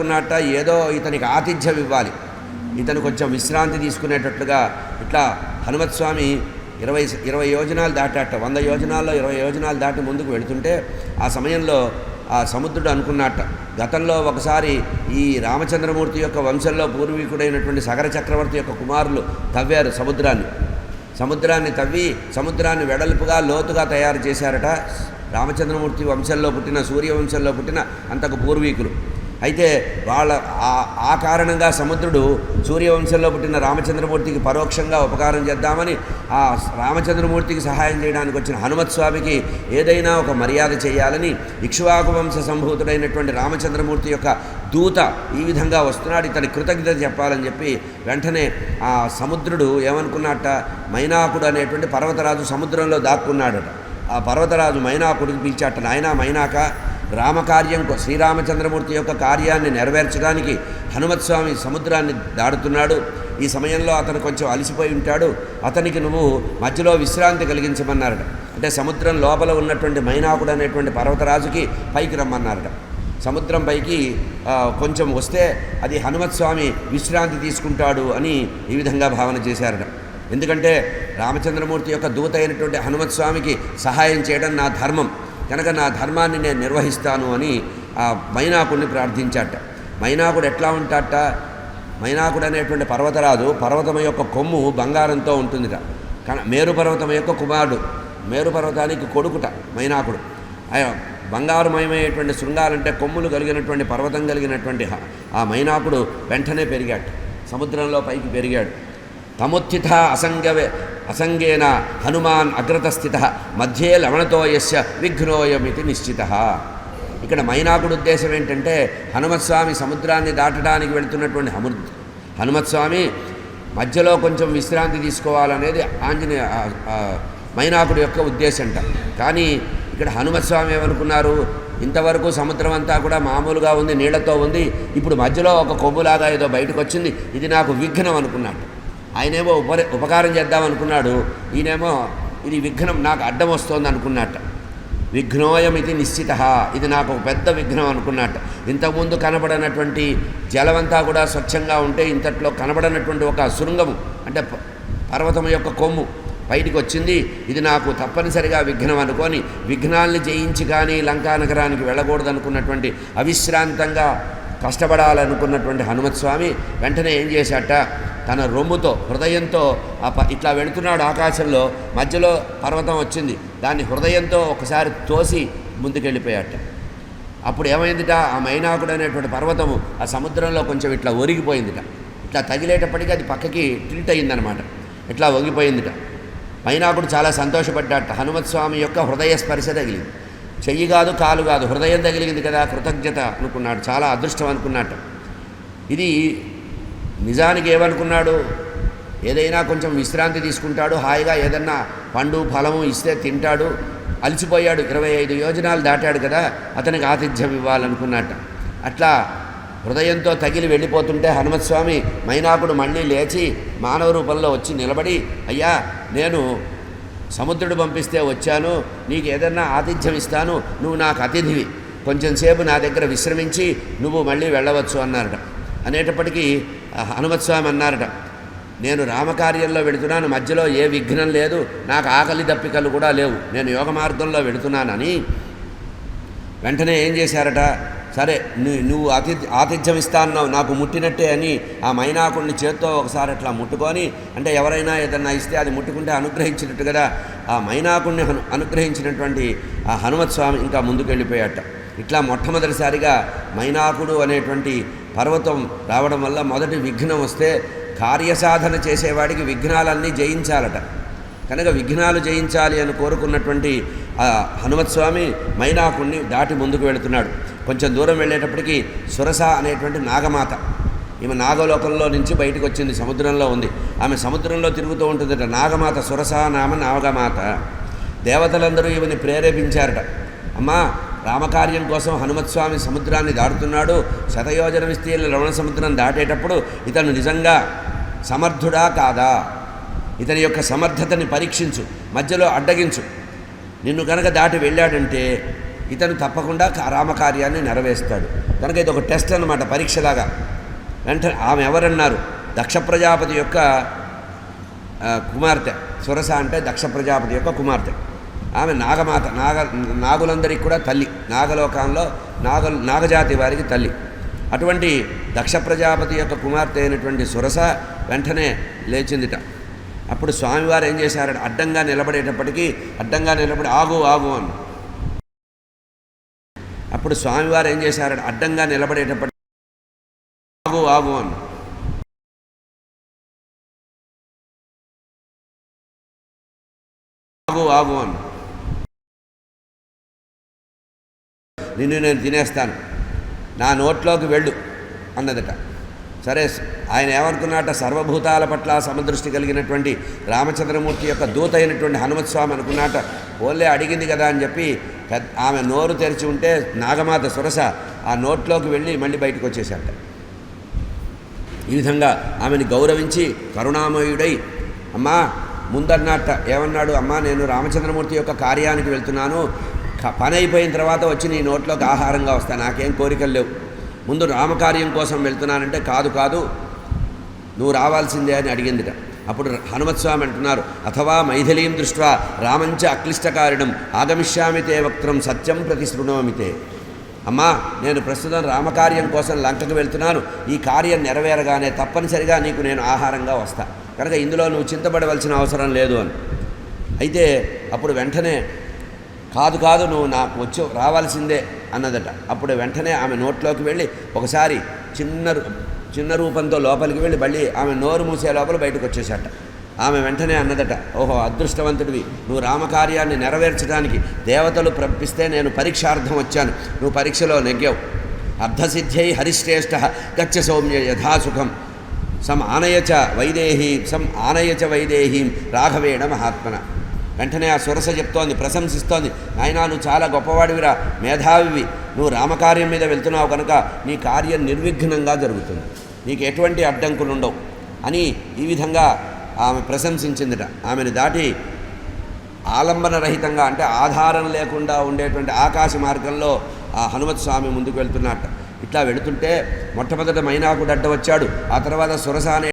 అనుకున్నట్ట ఏదో ఇతనికి ఆతిథ్యం ఇవ్వాలి. ఇతను కొంచెం విశ్రాంతి తీసుకునేటట్లుగా ఇట్లా హనుమత్స్వామి ఇరవై ఇరవై యోజనాలు దాటాట. వంద యోజనాల్లో ఇరవై యోజనాలు దాటి ముందుకు వెళుతుంటే ఆ సమయంలో ఆ సముద్రుడు అనుకున్నట్ట. గతంలో ఒకసారి ఈ రామచంద్రమూర్తి యొక్క వంశంలో పూర్వీకుడైనటువంటి సగర చక్రవర్తి యొక్క కుమారులు తవ్వారు సముద్రాన్ని. సముద్రాన్ని తవ్వి సముద్రాన్ని వెడల్పుగా లోతుగా తయారు చేశారట రామచంద్రమూర్తి వంశంలో పుట్టిన సూర్యవంశంలో పుట్టిన అంతకు పూర్వీకులు. అయితే వాళ్ళ ఆ- ఆ కారణంగా సముద్రుడు సూర్యవంశంలో పుట్టిన రామచంద్రమూర్తికి పరోక్షంగా ఉపకారం చేద్దామని ఆ రామచంద్రమూర్తికి సహాయం చేయడానికి వచ్చిన హనుమత్ స్వామికి ఏదైనా ఒక మర్యాద చేయాలని ఇక్ష్వాకు వంశ సంభూతుడైనటువంటి రామచంద్రమూర్తి యొక్క దూత ఈ విధంగా వస్తున్నాడు ఇతని కృతజ్ఞత చెప్పాలని చెప్పి వెంటనే ఆ సముద్రుడు ఏమనుకున్నట్ట మైనాకుడు అనేటువంటి పర్వతరాజు సముద్రంలో దాక్కున్నాడట. ఆ పర్వతరాజు మైనాకుడికి పిలిచాట నాయన మైనాక రామకార్యం శ్రీరామచంద్రమూర్తి యొక్క కార్యాన్ని నెరవేర్చడానికి హనుమత్స్వామి సముద్రాన్ని దాడుతున్నాడు. ఈ సమయంలో అతను కొంచెం అలసిపోయి ఉంటాడు. అతనికి నువ్వు మధ్యలో విశ్రాంతి కలిగించమన్నారట. అంటే సముద్రం లోపల ఉన్నటువంటి మైనాకుడు అనేటువంటి పర్వతరాజుకి పైకి రమ్మన్నారట. సముద్రం పైకి కొంచెం వస్తే అది హనుమత్స్వామి విశ్రాంతి తీసుకుంటాడు అని ఈ విధంగా భావన చేశారట. ఎందుకంటే రామచంద్రమూర్తి యొక్క దూత అయినటువంటి హనుమత్ స్వామికి సహాయం చేయడం నా ధర్మం. కనుక నా ధర్మాన్ని నేను నిర్వహిస్తాను అని ఆ మైనాకుడిని ప్రార్థించాట. మైనాకుడు ఎట్లా ఉంటాట? మైనాకుడు అనేటువంటి పర్వతరాజు పర్వతం యొక్క కొమ్ము బంగారంతో ఉంటుందిట. మేరు పర్వతం యొక్క కుమారుడు. మేరు పర్వతానికి కొడుకుట మైనాకుడు. ఆయన బంగారుమయమైనటువంటి శృంగాలంటే కొమ్ములు కలిగినటువంటి పర్వతం కలిగినటువంటి ఆ మైనాకుడు వెంటనే పెరిగాడు. సముద్రంలో పైకి పెరిగాడు. తముత్థిత అసంగవే అసంగేన హనుమాన్ అగ్రతస్థిత మధ్యే లవణతో యస్య విఘ్నోయమితి నిశ్చిత. ఇక్కడ మైనాకుడు ఉద్దేశం ఏంటంటే హనుమత్స్వామి సముద్రాన్ని దాటడానికి వెళుతున్నటువంటి హము హనుమత్స్వామి మధ్యలో కొంచెం విశ్రాంతి తీసుకోవాలనేది ఆంజనేయ మైనాకుడు యొక్క ఉద్దేశంట. కానీ ఇక్కడ హనుమత్స్వామి ఏమనుకున్నారు ఇంతవరకు సముద్రం అంతా కూడా మామూలుగా ఉంది నీళ్ళతో ఉంది ఇప్పుడు మధ్యలో ఒక కొమ్ములాగా ఏదో బయటకు వచ్చింది ఇది నాకు విఘ్నం అనుకున్నాడు. ఆయనేమో ఉపరి ఉపకారం చేద్దాం అనుకున్నాడు. ఈయనేమో ఇది విఘ్నం నాకు అడ్డం వస్తోంది అనుకున్నట్ట. విఘ్నోయం ఇది నిశ్చిత. ఇది నాకు ఒక పెద్ద విఘ్నం అనుకున్నట్ట. ఇంతకుముందు కనబడనటువంటి జలమంతా కూడా స్వచ్ఛంగా ఉంటే ఇంతట్లో కనబడనటువంటి ఒక శృంగము అంటే పర్వతం యొక్క కొమ్ము బయటికి వచ్చింది. ఇది నాకు తప్పనిసరిగా విఘ్నం అనుకొని విఘ్నాల్ని జయించి కానీ లంకా నగరానికి వెళ్ళకూడదు అనుకున్నటువంటి అవిశ్రాంతంగా కష్టపడాలనుకున్నటువంటి హనుమత్ స్వామి వెంటనే ఏం చేశాట? తన రొమ్ముతో హృదయంతో ఇట్లా వెళుతున్నాడు ఆకాశంలో మధ్యలో పర్వతం వచ్చింది. దాన్ని హృదయంతో ఒకసారి తోసి ముందుకెళ్ళిపోయాట. అప్పుడు ఏమైందిట? ఆ మైనాకుడు అనేటువంటి పర్వతము ఆ సముద్రంలో కొంచెం ఇట్లా ఒరిగిపోయిందిట. ఇట్లా తగిలేటప్పటికీ అది పక్కకి టిల్ట్ అయిందనమాట ఇట్లా ఒగిపోయిందిట మైనాకుడు చాలా సంతోషపడ్డాట. హనుమత్ స్వామి యొక్క హృదయ స్పర్శ తగిలింది. చెయ్యి కాదు కాలు కాదు హృదయం తగిలింది కదా కృతజ్ఞత అనుకున్నాడు చాలా అదృష్టం అనుకున్నట్టు ఇది నిజానికి ఏమనుకున్నాడు? ఏదైనా కొంచెం విశ్రాంతి తీసుకుంటాడు హాయిగా ఏదన్నా పండు ఫలము ఇస్తే తింటాడు అలసిపోయాడు. ఇరవై ఐదు యోజనాలు దాటాడు కదా అతనికి ఆతిథ్యం ఇవ్వాలనుకున్నట్ట. అట్లా హృదయంతో తగిలి వెళ్ళిపోతుంటే హనుమత్స్వామి మైనాకుడు మళ్ళీ లేచి మానవ రూపంలో వచ్చి నిలబడి అయ్యా నేను సముద్రుడు పంపిస్తే వచ్చాను నీకు ఏదన్నా ఆతిథ్యం ఇస్తాను నువ్వు నాకు అతిథివి. కొంచెం సేపు నా దగ్గర విశ్రమించి నువ్వు మళ్ళీ వెళ్ళవచ్చు అన్నారట. అనేటప్పటికీ హనుమత్స్వామి హనుమత్ స్వామి అన్నారట నేను రామకార్యంలో వెళుతున్నాను మధ్యలో ఏ విఘ్నం లేదు నాకు ఆకలి దప్పికలు కూడా లేవు నేను యోగ మార్గంలో వెళుతున్నానని. వెంటనే ఏం చేశారట సరే నువ్వు అతి ఆతిథ్యం ఇస్తాన్నావు నాకు ముట్టినట్టే అని ఆ మైనాకుడిని చేత్తో ఒకసారి అట్లా ముట్టుకొని అంటే ఎవరైనా ఏదన్నా ఇస్తే అది ముట్టుకుంటే అనుగ్రహించినట్టు కదా ఆ మైనాకుడిని అనుగ్రహించినటువంటి ఆ హనుమత్ స్వామి ఇంకా ముందుకెళ్ళిపోయాట. ఇట్లా మొట్టమొదటిసారిగా మైనాకుడు అనేటువంటి పర్వతం రావడం వల్ల మొదటి విఘ్నం వస్తే కార్యసాధన చేసేవాడికి విఘ్నాలన్నీ జయించాలట. కనుక విఘ్నాలు జయించాలి అని కోరుకున్నటువంటి హనుమత్స్వామి మైనాకుణ్ణి దాటి ముందుకు వెళుతున్నాడు. కొంచెం దూరం వెళ్ళేటప్పటికి సురస అనేటువంటి నాగమాత. ఈమె నాగలోకంలో నుంచి బయటకు వచ్చింది సముద్రంలో ఉంది. ఆమె సముద్రంలో తిరుగుతూ ఉంటుందట నాగమాత సురస నామ నాగమాత. దేవతలందరూ ఈమెని ప్రేరేపించారట. అమ్మా రామకార్యం కోసం హనుమత్స్వామి సముద్రాన్ని దాటుతున్నాడు. శతయోజన విస్తీర్ణ లవణ సముద్రం దాటేటప్పుడు ఇతను నిజంగా సమర్థుడా కాదా? ఇతని యొక్క సమర్థతని పరీక్షించు మధ్యలో అడ్డగించు. నిన్ను కనుక దాటి వెళ్ళాడంటే ఇతను తప్పకుండా రామకార్యాన్ని నెరవేరుస్తాడు. కనుక ఇది ఒక టెస్ట్ అనమాట పరీక్షలాగా. వెంటనే ఆమె ఎవరన్నారు? దక్ష ప్రజాపతి యొక్క కుమార్తె. సురస అంటే దక్ష ప్రజాపతి యొక్క కుమార్తె. ఆమె నాగమాత నాగ నాగులందరికీ కూడా తల్లి. నాగలోకంలో నాగ నాగజాతి వారికి తల్లి. అటువంటి దక్ష ప్రజాపతి యొక్క కుమార్తె అయినటువంటి సురస వెంటనే లేచిందిట. అప్పుడు స్వామివారు ఏం చేశారంటే? అడ్డంగా నిలబడేటప్పటికీ అడ్డంగా నిలబడి ఆగు ఆగు అని అప్పుడు స్వామివారు ఏం చేశారంటే? అడ్డంగా నిలబడేటప్పటికీ ఆగు ఆగు అని ఆగు ఆగు అని నిన్ను నేను తినేస్తాను. నా నోట్లోకి వెళ్ళు అన్నదట. సరే ఆయన ఏమనుకున్నట? సర్వభూతాల పట్ల సమదృష్టి కలిగినటువంటి రామచంద్రమూర్తి యొక్క దూత అయినటువంటి హనుమత్స్వామి అనుకున్నట? ఓన్లే అడిగింది కదా అని చెప్పి పెద్ద ఆమె నోరు తెరిచి ఉంటే నాగమాత సురస ఆ నోట్లోకి వెళ్ళి మళ్ళీ బయటకు వచ్చేసాట ఈ విధంగా ఆమెను గౌరవించి కరుణామయుడై అమ్మా ముందన్నట్ట ఏమన్నాడు? అమ్మా నేను రామచంద్రమూర్తి యొక్క కార్యానికి వెళ్తున్నాను. పని అయిపోయిన తర్వాత వచ్చి నీ నోట్లోకి ఆహారంగా వస్తా. నాకేం కోరికలు లేవు. ముందు రామకార్యం కోసం వెళ్తున్నానంటే కాదు కాదు నువ్వు రావాల్సిందే అని అడిగిందిట. అప్పుడు హనుమత్స్వామి అంటున్నారు అథవా మైథిలీం దృష్ట్యా రామంచ అక్లిష్టకారిణం ఆగమిష్యామితే వక్త్రం సత్యం ప్రతిశృణోమితే. అమ్మా నేను ప్రస్తుతం రామకార్యం కోసం లంకకు వెళ్తున్నాను. ఈ కార్యం నెరవేరగానే తప్పనిసరిగా నీకు నేను ఆహారంగా వస్తా. కనుక ఇందులో నువ్వు చింతపడవలసిన అవసరం లేదు అని. అయితే అప్పుడు వెంటనే కాదు కాదు నువ్వు నాకు వచ్చి రావాల్సిందే అన్నదట. అప్పుడు వెంటనే ఆమె నోట్లోకి వెళ్ళి ఒకసారి చిన్న చిన్న రూపంతో లోపలికి వెళ్ళి మళ్ళీ ఆమె నోరు మూసే లోపల బయటకు వచ్చేసాట ఆమె వెంటనే అన్నదట ఓహో అదృష్టవంతుడివి. నువ్వు రామకార్యాన్ని నెరవేర్చడానికి దేవతలు ప్రపిస్తే నేను పరీక్షార్థం వచ్చాను. నువ్వు పరీక్షలో నెగ్గావు. అర్ధసిద్ధ్యై హరిశ్రేష్ఠ గచ్చ సౌమ్య యథాసుఖం. సం ఆనయచ వైదేహీ సం ఆనయచ వైదేహీం రాఘవేణ మహాత్మన. వెంటనే ఆ సురస చెప్తోంది ప్రశంసిస్తోంది. నాయనా నువ్వు చాలా గొప్పవాడివిరా మేధావివి. నువ్వు రామకార్యం మీద వెళ్తున్నావు కనుక నీ కార్యం నిర్విఘ్నంగా జరుగుతుంది. నీకు ఎటువంటి అడ్డంకులు ఉండవు అని ఈ విధంగా ఆమె ప్రశంసించిందిట. ఆమెను దాటి ఆలంబన రహితంగా అంటే ఆధారం లేకుండా ఉండేటువంటి ఆకాశ మార్గంలో ఆ హనుమత్ స్వామి ముందుకు వెళ్తున్నట్ట ఇట్లా వెళుతుంటే మొట్టమొదట మైనాకుడు అడ్డ వచ్చాడు. ఆ తర్వాత సురస అనే